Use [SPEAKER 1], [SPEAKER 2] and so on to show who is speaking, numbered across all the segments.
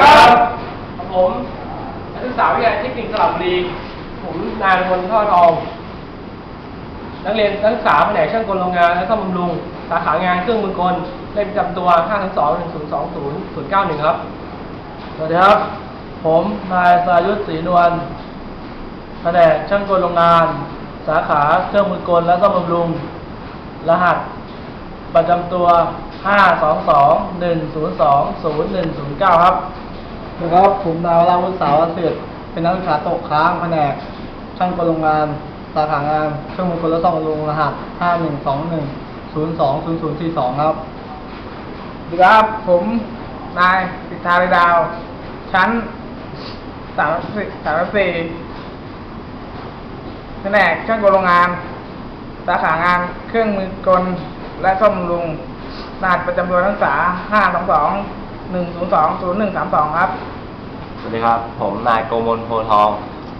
[SPEAKER 1] ครับผมนักศึกษาวิทยาเทคนิคสระบุรี ผมนายมนท่อทอง นักเรียนนักศึกษาแผนกช่างกลโรงงานและซ่อมบำรุง สาขางานเครื่องมือกลเลขประจำตัว5 2 1 0 2 0 0 9 1 ครับ
[SPEAKER 2] สวัสดีครับ ผมนายสายุทธศรีนวลแผนกช่างกลโรงงาน สาขาเครื่องมือกลและซ่อมบำรุง รหัส ประจำตัว 522-102-0109 ครับ นะครับ ผมนาวราวุฒิสาวเสดเป็นนักศึกษาตกค้างแผนกช่างกลโรงงาน สาขางานเครื่องมือกลและซ่อมบำรุงรหัส 5121-020042 ครับ
[SPEAKER 3] สวัสดีครับ ผมนายสิทธาริดาว ชั้นสามสิสามสี่แผนกช่างกลโรงงาน สาขางานเครื่องมือกลและซ่อมบำรุงรหัสประจำตัวนักศึกษาห้าสองสองหนึ่งศูนย์สองศูนย์หนึ่งสามสองครับ
[SPEAKER 4] สวัสดีครับ ผมนายโกมลโพทอง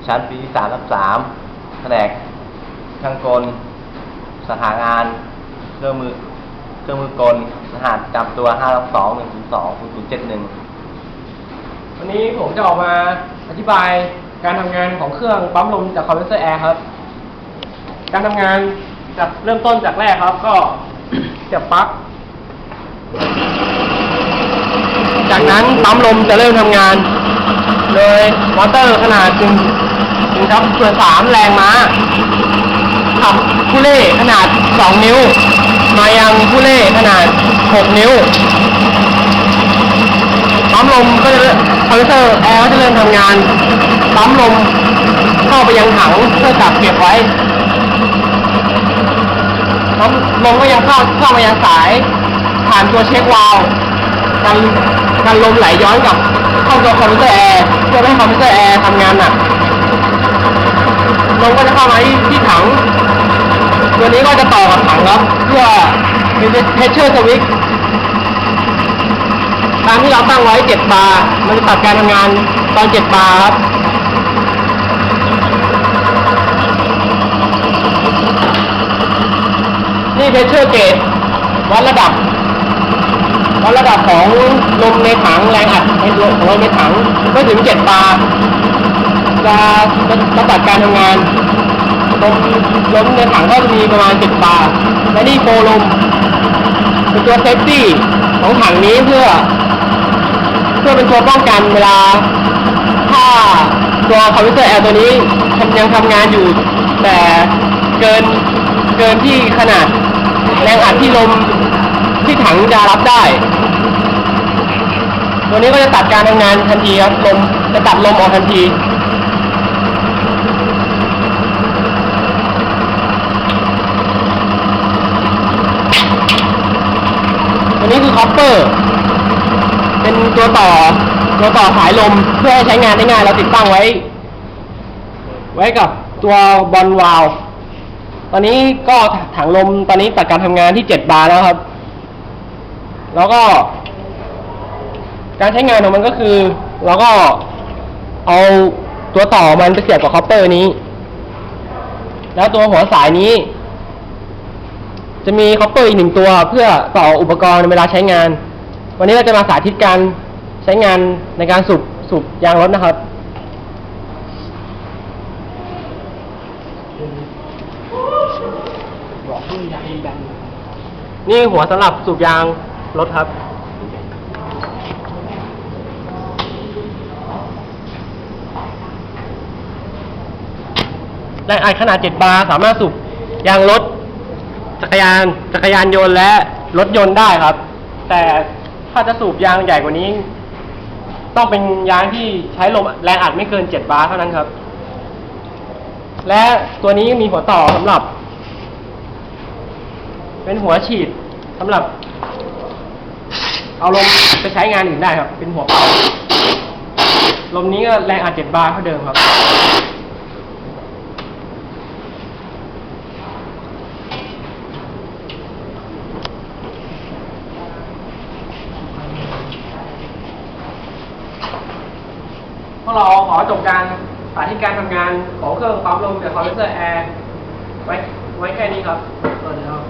[SPEAKER 4] ชั้นปีที่สามทับสามแผนกช่างกล สถางานเครื่องมือเครื่องมือกล รหัสจำตัว5 2 2 1 0 2 0 0 7 1
[SPEAKER 1] วันนี้ผมจะออกมาอธิบายการทำงานของเครื่องปั๊มลมจากคอมเพรสเซอร์แอร์ครับ การทำงานจากเริ่มต้นจากแรกครับ ก็เสียบปลั๊กจากนั้นปั๊มลมจะเริ่มทำงาน โดยมอเตอร์ขนาดจึงจึงทับส่วนสามแรงม้าขับผู้เล่ขนาด 2 นิ้ว มายังผู้เล่ขนาด 6 นิ้วปั๊มลมก็จะคอมเพรสเซอร์แอร์ก็จะเริ่มทำงานปั๊มลมเข้าไปยังถังเพื่อกักเก็บไว้ปั๊มลมก็ยังเข้าเข้ามายังสาย ผ่านตัวเช็ควาล์วกันกันลมไหลย้อนกลับ เข้าตัวคอมพิวเตอร์แอร์เพื่อไม่ให้คอมพิวเตอร์แอร์ทำงานหนักลมก็จะเข้ามาที่ถัง ตัวนี้ก็จะต่อกับถังครับเพื่อเป็นเพชเชอร์สวิตตามที่เราตั้งไว้7บาร์มันจะตัดการทำงานตอน7บาร์ครับ นี่เพชเชอร์เกตวัดระดับ วัดระดับ ของลมในถังแรงอัดในตัวของลมในถังเมื่อถึง7บาร์จะจะตัดการทำงานลมลมในถังก็จะมีประมาณ7บาร์และนี่โฟลมเป็นตัวเซฟตี้ของถังนี้เพื่อ เพื่อเป็นตัวป้องกันเวลา ถ้าตัวคอมพิวเตอร์แอร์ตัวนี้ยังทำงานอยู่ แต่เกินเกินที่ขนาดแรงอัดที่ลมที่ถังจะรับได้ ตัวนี้ก็จะตัดการทำงานทันทีครับลมจะตัดลมออกทันทีตัวนี้คือคอปเปอร์ เป็นตัวต่อตัวต่อสายลมเพื่อให้ใช้งานได้ง่ายเราติดตั้งไว้ ไว้กับตัวบอลวาลวตอนนี้ก็ถังลมตอนนี้ตัดการทำงานที่ 7 บาร์แล้วครับ แล้วก็ การใช้งานของมันก็คือ เราก็เอาตัวต่อมันไปเสียบกับคอปเปอร์นี้ แล้วตัวหัวสายนี้ จะมีคอปเปอร์อีกหนึ่งตัว เพื่อต่ออุปกรณ์เวลาใช้งาน วันนี้เราจะมาสาธิตการใช้งานในการสูบสูบยางรถนะครับนี่หัวสำหรับสูบยางรถครับ แรงอัดขนาด 7 บาร์สามารถสูบยางรถจักรยานจักรยานยนต์และรถยนต์ได้ครับ แต่ถ้าจะสูบยางใหญ่กว่านี้ ต้องเป็นยางที่ใช้ลมแรงอัดไม่เกิน 7 บาร์เท่านั้นครับ และตัวนี้มีหัวต่อสำหรับ เป็นหัวฉีดสำหรับ เอาลมไปใช้งานอื่นได้ครับ เป็นหัวเป่าลมนี้ก็แรงอัด 7 บาร์เท่าเดิมครับ วกเราขอจบการสาธิตการทำงานของเครื่องปั๊มลมจากคอมเพรสเซอร์แอร์ไว้ไว้แค่นี้ครับสวัสดีครับ